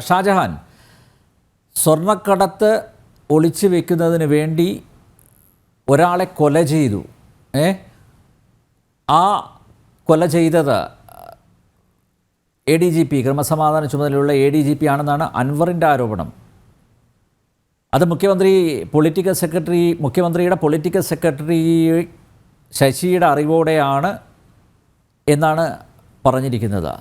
ഷാജഹാൻ സ്വർണക്കടത്ത് ഒളിച്ചു വെക്കുന്നതിന് വേണ്ടി ഒരാളെ കൊല ചെയ്തു. ഏ? ആ കൊല ചെയ്തത് എ ഡി ജി പി ക്രമസമാധാന ചുമതലയുള്ള എ ഡി ജി പി ആണെന്നാണ് അൻവറിന്റെ ആരോപണം. അത് മുഖ്യമന്ത്രി പൊളിറ്റിക്കൽ സെക്രട്ടറി മുഖ്യമന്ത്രിയുടെ പൊളിറ്റിക്കൽ സെക്രട്ടറി ശശിയുടെ അറിവോടെയാണ് എന്നാണ് പറഞ്ഞിരിക്കുന്നത്.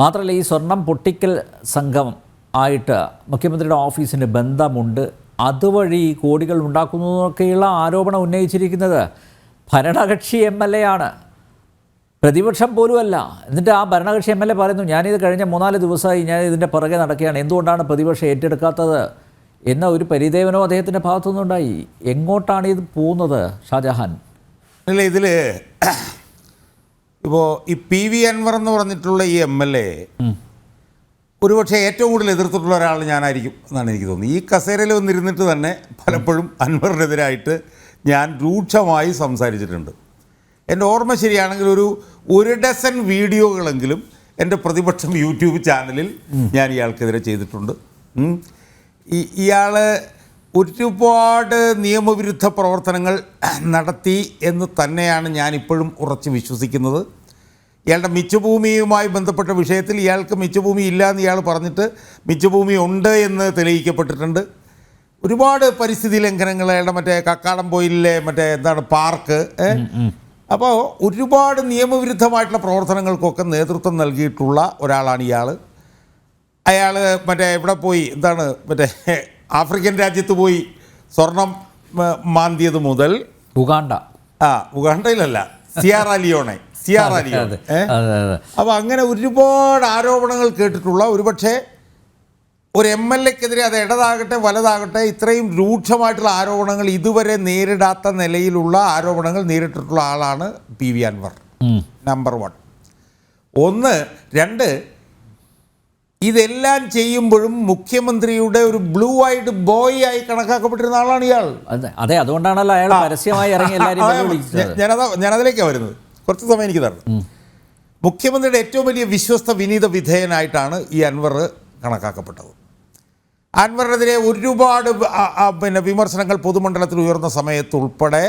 മാത്രമല്ല ഈ സ്വർണം പൊട്ടിക്കൽ സംഘം ആയിട്ട് മുഖ്യമന്ത്രിയുടെ ഓഫീസിന് ബന്ധമുണ്ട്. അതുവഴി കോടികൾ ഉണ്ടാക്കുന്നതൊക്കെയുള്ള ആരോപണം ഉന്നയിച്ചിരിക്കുന്നത് ഭരണകക്ഷി എം എൽ എ ആണ്. പ്രതിപക്ഷം പോലുമല്ല. എന്നിട്ട് ആ ഭരണകക്ഷി എം എൽ എ പറയുന്നു ഞാനിത് കഴിഞ്ഞ മൂന്നാൽ ദിവസമായി ഞാൻ ഇതിന്റെ പുറകെ നടക്കുകയാണ്. എന്തുകൊണ്ടാണ് പ്രതിപക്ഷം ഏറ്റെടുക്കാത്തത്? എന്ന ഒരു പരിദേവനോ അദ്ദേഹത്തിന്റെ ഭാഗത്തുനിന്നുണ്ടായി. എങ്ങോട്ടാണ് ഇത് പോകുന്നത് ഷാജഹാൻ? അല്ല ഇതിൽ ഇപ്പോൾ ഈ പി വി അൻവർ എന്ന് പറഞ്ഞിട്ടുള്ള ഈ എം എൽ എ ഒരുപക്ഷെ ഏറ്റവും കൂടുതൽ എതിർത്തിട്ടുള്ള ഒരാൾ ഞാനായിരിക്കും എന്നാണ് എനിക്ക് തോന്നുന്നത്. ഈ കസേരയിൽ വന്നിരുന്നിട്ട് തന്നെ പലപ്പോഴും അൻവറിനെതിരായിട്ട് ഞാൻ രൂക്ഷമായി സംസാരിച്ചിട്ടുണ്ട്. എന്റെ ഓർമ്മ ശരിയാണെങ്കിൽ ഒരു ഒരു ഡസൻ വീഡിയോകളെങ്കിലും എന്റെ പ്രതിപക്ഷം യൂട്യൂബ് ചാനലിൽ ഞാൻ ഇയാൾക്കെതിരെ ചെയ്തിട്ടുണ്ട്. ഇയാൾ ഒരുപാട് നിയമവിരുദ്ധ പ്രവർത്തനങ്ങൾ നടത്തി എന്ന് തന്നെയാണ് ഞാനിപ്പോഴും ഉറച്ചു വിശ്വസിക്കുന്നത്. ഇയാളുടെ മിച്ചഭൂമിയുമായി ബന്ധപ്പെട്ട വിഷയത്തിൽ ഇയാൾക്ക് മിച്ചഭൂമി ഇല്ല എന്ന് ഇയാൾ പറഞ്ഞിട്ട് മിച്ചഭൂമി ഉണ്ട് എന്ന് തെളിയിക്കപ്പെട്ടിട്ടുണ്ട്. ഒരുപാട് പരിസ്ഥിതി ലംഘനങ്ങൾ അയാളുടെ മറ്റേ കക്കാടംപോയിലെ മറ്റേ എന്താണ് പാർക്ക് അപ്പോൾ ഒരുപാട് നിയമവിരുദ്ധമായിട്ടുള്ള പ്രവർത്തനങ്ങൾക്കൊക്കെ നേതൃത്വം നൽകിയിട്ടുള്ള ഒരാളാണ് ഇയാൾ അയാൾ മറ്റേ ഇവിടെ പോയി? എന്താണ് മറ്റേ ആഫ്രിക്കൻ രാജ്യത്ത് പോയി സ്വർണം മാന്തിയത് മുതൽ ഉഗാണ്ട. ആ ഉഗാണ്ടയിലല്ല സിയാറ ലിയോണെ സിയാറ ലിയോണെ. അതെ ഏ? അതെ അതെ. അപ്പോൾ അങ്ങനെ ഒരുപാട് ആരോപണങ്ങൾ കേട്ടിട്ടുള്ള ഒരുപക്ഷെ ഒരു എം എൽ എക്കെതിരെ അത് ഇടതാകട്ടെ വലതാകട്ടെ ഇത്രയും രൂക്ഷമായിട്ടുള്ള ആരോപണങ്ങൾ ഇതുവരെ നേരിടാത്ത നിലയിലുള്ള ആരോപണങ്ങൾ നേരിട്ടിട്ടുള്ള ആളാണ് P V Anvar. Number one ഒന്ന് രണ്ട് ഇതെല്ലാം ചെയ്യുമ്പോഴും മുഖ്യമന്ത്രിയുടെ ഒരു ബ്ലൂ ഐഡ് ബോയ് ആയി കണക്കാക്കപ്പെട്ടിരുന്ന ആളാണ് ഇയാൾ. അതെ അതെ അതുകൊണ്ടാണല്ലോ അയാൾ പരസ്യമായി ഇറങ്ങി ഞാനതാ ഞാനതിലേക്കാണ് വരുന്നത്. കുറച്ച് സമയം എനിക്ക് തരണം. മുഖ്യമന്ത്രിയുടെ ഏറ്റവും വലിയ വിശ്വസ്ത വിനീത വിധേയനായിട്ടാണ് ഈ അൻവർ കണക്കാക്കപ്പെട്ടത്. അൻവറിനെതിരെ ഒരുപാട് പിന്നെ വിമർശനങ്ങൾ പൊതുമണ്ഡലത്തിൽ ഉയർന്ന സമയത്ത് ഉൾപ്പെടെ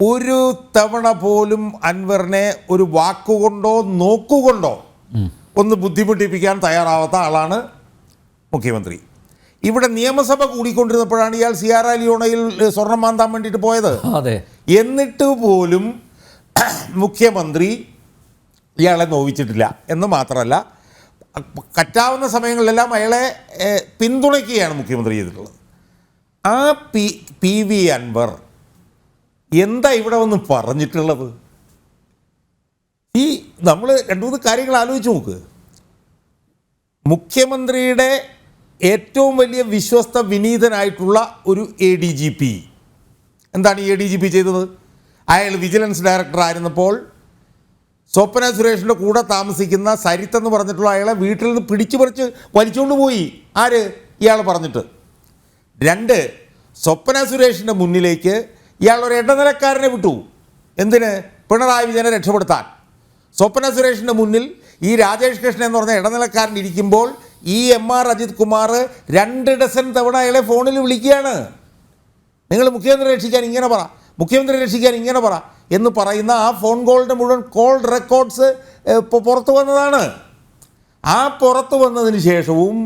ഒരു തവണ പോലും അൻവറിനെ ഒരു വാക്കുകൊണ്ടോ നോക്കുകൊണ്ടോ ഒന്ന് ബുദ്ധിമുട്ടിപ്പിക്കാൻ തയ്യാറാവാത്ത ആളാണ് മുഖ്യമന്ത്രി. ഇവിടെ നിയമസഭ കൂടിക്കൊണ്ടിരുന്നപ്പോഴാണ് ഇയാൾ സിയാറ ലിയോണയിൽ സ്വർണം മാന്താൻ വേണ്ടിയിട്ട് പോയത്. അതെ. എന്നിട്ട് പോലും മുഖ്യമന്ത്രി ഇയാളെ നോവിച്ചിട്ടില്ല. എന്ന് മാത്രമല്ല കറ്റാവുന്ന സമയങ്ങളിലെല്ലാം അയാളെ പിന്തുണയ്ക്കുകയാണ് മുഖ്യമന്ത്രി ചെയ്തിട്ടുള്ളത്. ആ പി പി വി അൻവർ എന്താ ഇവിടെ ഒന്ന് പറഞ്ഞിട്ടുള്ളത്? നമ്മൾ രണ്ട് മൂന്ന് കാര്യങ്ങൾ ആലോചിച്ച് നോക്ക്. മുഖ്യമന്ത്രിയുടെ ഏറ്റവും വലിയ വിശ്വസ്ത വിനീതനായിട്ടുള്ള ഒരു എ ഡി ജി പി എന്താണ് എ ഡി ജി പി ചെയ്തത്? അയാൾ വിജിലൻസ് ഡയറക്ടർ ആയിരുന്നപ്പോൾ സ്വപ്ന സുരേഷിന്റെ കൂടെ താമസിക്കുന്ന സരിത്ത് എന്ന് പറഞ്ഞിട്ടുള്ള അയാളെ വീട്ടിൽ നിന്ന് പിടിച്ചു പറിച്ച് വലിച്ചുകൊണ്ട് പോയി. ആര്? ഇയാൾ പറഞ്ഞിട്ട്. രണ്ട് സ്വപ്ന സുരേഷിന്റെ മുന്നിലേക്ക് ഇയാൾ ഒരു ഇടനിലക്കാരനെ വിട്ടു. എന്തിന്? പിണറായി വിജയനെ രക്ഷപ്പെടുത്താൻ. സ്വപ്ന സുരേഷിന്റെ മുന്നിൽ ഈ രാജേഷ് കൃഷ്ണൻ എന്ന് പറഞ്ഞ ഇടനിലക്കാരൻ ഇരിക്കുമ്പോൾ ഈ എം ആർ അജിത് കുമാർ രണ്ട് ഡസൻ തവണ അയാളെ ഫോണിൽ വിളിക്കുകയാണ്. നിങ്ങൾ മുഖ്യമന്ത്രി രക്ഷിക്കാൻ ഇങ്ങനെ പറ മുഖ്യമന്ത്രി രക്ഷിക്കാൻ ഇങ്ങനെ പറ എന്ന് പറയുന്ന ആ ഫോൺ കോളിന്റെ മുഴുവൻ കോൾ റെക്കോർഡ്സ് പുറത്തു വന്നതാണ്. ആ പുറത്തു വന്നതിന് ശേഷവും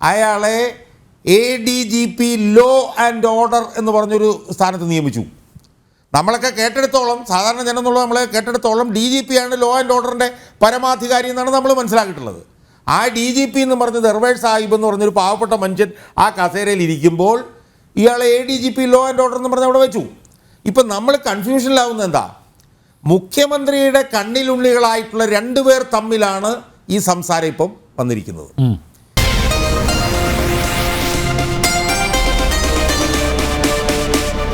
അയാളെ A D G P law and order എന്ന് പറഞ്ഞൊരു സ്ഥാനത്ത് നിയമിച്ചു. നമ്മളൊക്കെ കേട്ടെടുത്തോളം സാധാരണ ജനം എന്നുള്ളത് നമ്മളെ കേട്ടെടുത്തോളം ഡി ജി പി ആണ് ലോ ആൻഡ് ഓർഡറിന്റെ പരമാധികാരി എന്നാണ് നമ്മൾ മനസ്സിലാക്കിയിട്ടുള്ളത്. ആ ഡി ജി പി എന്ന് പറഞ്ഞ ദർവേഷ് സാഹിബ് എന്ന് പറഞ്ഞൊരു പാവപ്പെട്ട മനുഷ്യൻ ആ കസേരയിൽ ഇരിക്കുമ്പോൾ ഇയാളെ A D G P law and order എന്ന് പറഞ്ഞ് അവിടെ വെച്ചു. ഇപ്പം നമ്മൾ കൺഫ്യൂഷനിലാവുന്നത് എന്താ? മുഖ്യമന്ത്രിയുടെ കണ്ണിലുള്ളികളായിട്ടുള്ള രണ്ടുപേർ തമ്മിലാണ് ഈ സംസാരം ഇപ്പം വന്നിരിക്കുന്നത്.